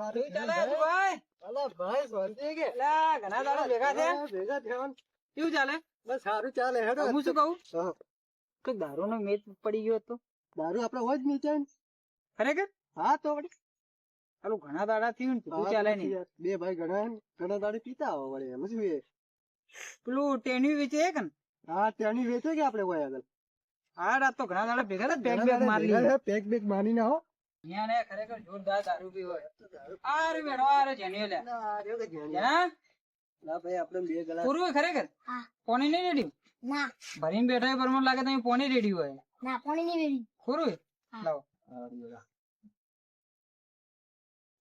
મારું શું ચાલે ભાઈ. અલા ભાઈ શાંતિ કે? અલા, ઘણા દાડા ભેગા થયા. ભેગા થયા કેવું ચાલે? બસ સારું ચાલે હેડો. હું શું કહું? હા. કે દારૂનો મેચ પડી ગયો હતો. દારૂ આપડે હોય જ નીચે ખરેખર? હા તો વળી. હાલું ઘણા દાડા થયું ને તું ચાલે નહીં? બે ભાઈ ઘણા ઘણા દાડા પીતા આવો વળી એમ શું એ? પેલું ટેન્યુ વેચે એક ને? હા ટેણી વેચે કે આપડે હોય આગળ? હા રાત તો ઘણા દાડા ભેગા પેક ઘણા મારી પેક બેગ મારી ના હો ને ખરેખર જોરદાર દારૂ લે. ભાઈ આપણે બે ગલા પૂરું ખરેખર? પોણી નહીં રેડી? ના. ભરીને બેઠા પર મને લાગે તમે પોણી રેડી હોય. ના પાણી ની વેરી ખોરું લાવો.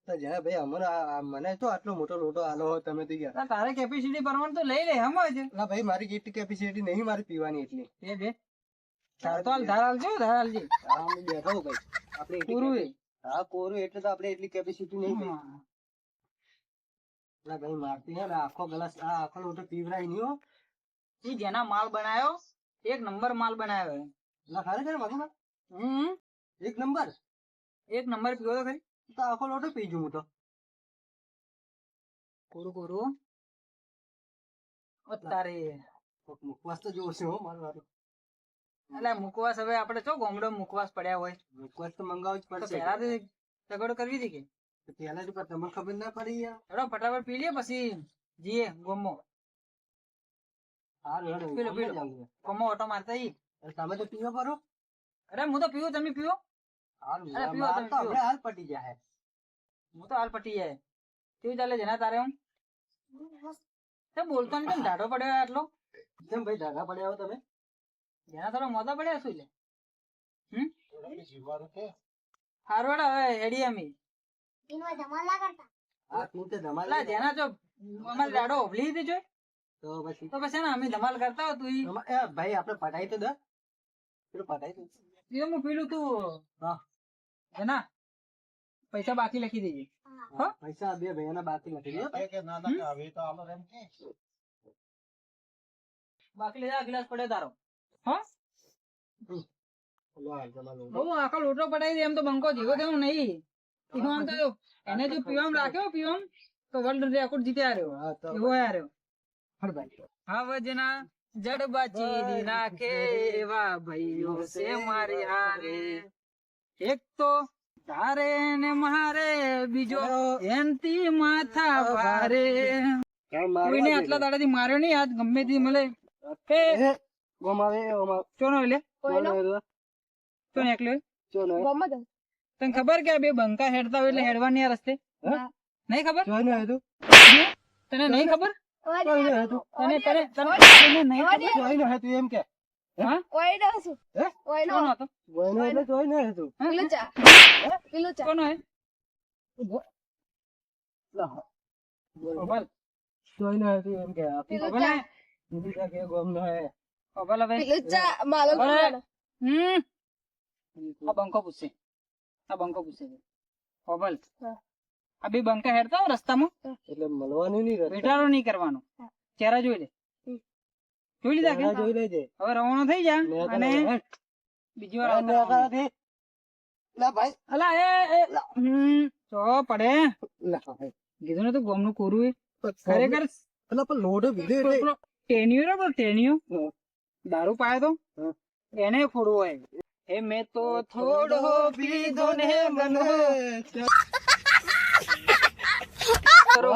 તો જ્યાં ભાઈ અમારે આ- આ મને તો આટલો મોટો લોટો આલો તમે તો તારે કેપેસિટી પરમાણ તો લઈ લે હમ જ. ના ભાઈ મારી કેટલી કેપેસિટી નહીં મારી પીવાની એટલી. એ બે તાર તો હાલ ધાર હાલજો ધાર હાલજે હા, હું બેઠો ભાઈ. આપણે એટલી હા કોરું એટલે તો આપણે એટલી કેપેસિટી નહીં ભાઈ. ભાઈ મારતી હે આખો ગ્લાસ આ આખો લોટો પીવરાય નહીં ઈ જેના માલ બનાયો એક નંબર માલ બનાવ્યો. ખરેખર હમ. એક નંબર? એક નંબર પીવો તો ખરી. તો આખો લોટો પી જઉં હું તો. કોરું કોરું? અત્યારે મસ્ત જોશે હો મારું. એટલે મુકવાસ હવે આપણે ચો ગોમડો મુકવાસ પડ્યા હોય? મુકવાસ તો મંગાવવું જ તો પડશે. પહેલા તો સગવડ કરવી હતી કે? તો પહેલા જ તમને ખબર ના પડી યાર. હેડો ફટાફટ પી લઈએ પછી જીએ ગોમો હારું હેડો, પીલો, પીલો. ગોમો ઓટો મારતા ઈ તમે તો પીવો કરો. અરે હું તો પીવું તમે પીવો. હારું તો હાલ પટી જાય હું. તો હાલ પટી જાય. કેવું ચાલે જેના તારે હું તે બોલતો ને કેમ ઢાઢો પડ્યો આટલો? કેમ ભાઈ ઢાઢા પડ્યા હો તમે? જેના થોડા મોતા પડ્યા શું લે? હમ? હારવાડ હવે હેડી અમે. ઇનવા ધમાલ ના કરતા? આ તું તે ધમાલ એટલે જેના જો અમારે દાડો ઓભલી હતી જોઈ તો પછી? તો પછી ને અમે ધમાલ કરતા હો તું એ ભાઈ આપણે પટાઈ તો દે. પેલું પટાઈ તો હું પેલું તું હા. પૈસા બાકી લખી દેજે. હો? પૈસા બે ભાઈઓના બાકી નથી દે બાકી લેજા ગ્લાસ પડ્યો તારો. બહુ આખો લોટો પડાવી દે એમ તો બંકો જીવો કેવું નહીં? પીવામ તો એને જો પીવામ રાખ્યો પીવામ તો વર્લ્ડ રેકોર્ડ જીતે આવ્યો એવો આવ્યો હળ ભાઈ જડ જડબાચી નાખે એવા ભાઈઓ છે મારી હારે. એક તો તારે ને મારે બીજો એનથી માથા ભારે. કોઈને આટલા દાડાથી માર્યો નહીં આજ ગમે તે મળે. ગોમાવે, ગોમાવે. ચોનો લે. ચોનો એકલો ચોનો એ. ગમત તને ખબર કે આ બે બંકા હેડતા હોય એટલે હેડવાની આ રસ્તે? નહીં ખબર? ચોનો એ તને નહીં ખબર? તને તને તને તને નહીં ખબર? ચોનો એ એમ કે. હા? ઓય નો શું? હે? એટલે. ઓબલ હવે? હમ. આ બંકો પૂછશે આ બંકો પૂછશે ઓબલ આ બે બંકા હેડતા હોય રસ્તામાં? એટલે મળવાનું નહીં રસ્તા. નહીં કરવાનો. ચહેરા જોઈ લે. જોઈ લીધા કે? જોઈ લેજે. હવે રવાનો થઈ જા. ને અને બીજી વાર ને આવતા રહેવાનું. આકારાથી. લા ભાઈ. અલા એ એ તો પડે. લા કીધું ને તું ગોમનું કોરું ખરેખર પેલા પણ ટેનિયો ટેનિયો. દારૂ પાયો તો? એને ફોડવો હોય. એ મેં તો થોડો પીધો ને મનો કરો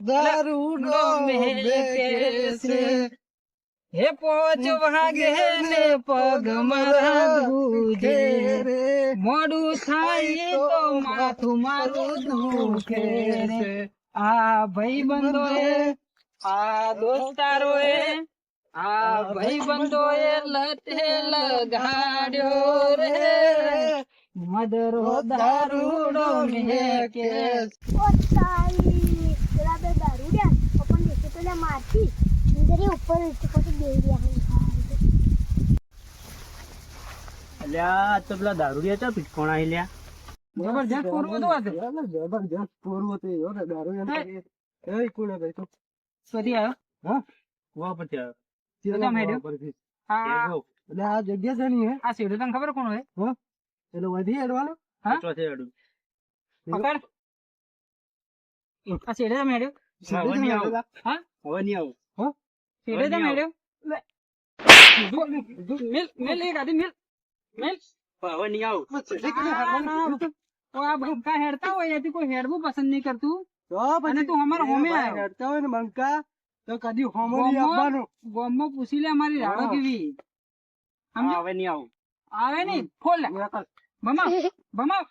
દારૂ નો મેકે છે. હે પોચ વાગે ને પગ મારા દુખે રે. મોડું થાય તો માથું મારું દુખે આ ભાઈ બંધો આ દોસ્તારો એ આ ભાઈ બંધો એ લટે લગાડ્યો રે. મદરો દારૂડો મેકે. ઓ તારી પેલા બે દારૂડિયા પણ દેખે પેલા મારતી. નીકળી ઉપર પછી બેહી અલ્યા તો પેલા દારૂડિયા ચા પીટકોણા આઈ જબરજસ્ત પૂરું હતું આ તો. જબરજસ્ત પૂરું હતું દારૂ. એ કોણે ભાઈ તો. આવ્યો? હા વા પછી આવ્યો. એટલે આ જગ્યા છે ની આ સીધું તને ખબર કોણ હોય? એટલે વધી હેડવાનું? હા? ચોથે હેડું. પકડ. આ શેઠે તો મેળ્યો હવે નહીં આવું. હા? હવે નહીં આવું. શેઠે તો મેળ્યો મિલ મિલ એક આધી મિલ. મિલ. હવે નહીં આવું. આ બંકા હેડતા હોય એથી કોઈ હેડવું પસંદ નહીં કરતું. તો અને તું અમારા હોમે હેડતા હોય ને બંકા તો કદી હોમો ગોમો- આપવાનું. ગોમમાં પૂછી લે અમારી રાડો કેવી. સમજો આવે નહીં આવું. આવે નહીં? ફોલ. બમા બમા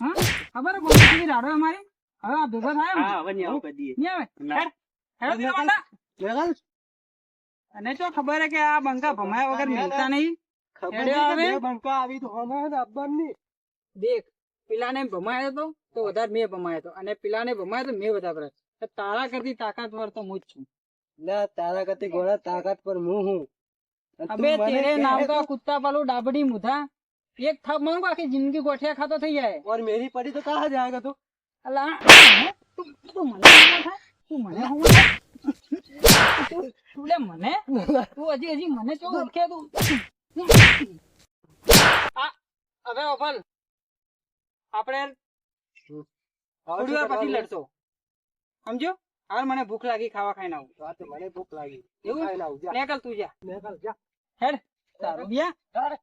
હા? ખબર હે ગોમમાં કેવી રાડો અમારી? હવે આ ભેગો થાય હા, હવે નહીં આવું કદી. નહીં આવે. હેડ. વાંડા. નિરાકર. અને તો ખબર હે કે આ બંકા ભમાયા વગર મિલતા નહીં? ખબર? બે બંકા આવી તો હોના આપવાની. દેખ. પેલાને ભમાયો હતો તો વધારે મેં ભમાયો હતો અને પેલાને ભમાયો તો મેં વધારે ભરાયો તારા કરતી તાકાતવર તો હું જ છું. ના તારા કરતી ઘોડા તાકાત પર હું હું. અબે તેરે નામ કા કુત્તા પાલુ ડાબડી મુધા. એક થાપ મારું આખી જિંદગી ગોઠિયા ખાતો થઈ જાય. ઓર મેરી પડી તો કહા જાયેગા તું? અલા તું તું મને તું મને હું તું લે મને? તું હજી હજી મને ચો ઓળખે તું? આ હવે ઓફલ. આપણે થોડી વાર પછી લડશો. સમજો? હાલ મને ભૂખ લાગી ખાવા ખાઈને આવું. તો મને ભૂખ લાગી. એવું? નીકળ તું જા. નીકળ, જા. હેડ. તારું બિયા.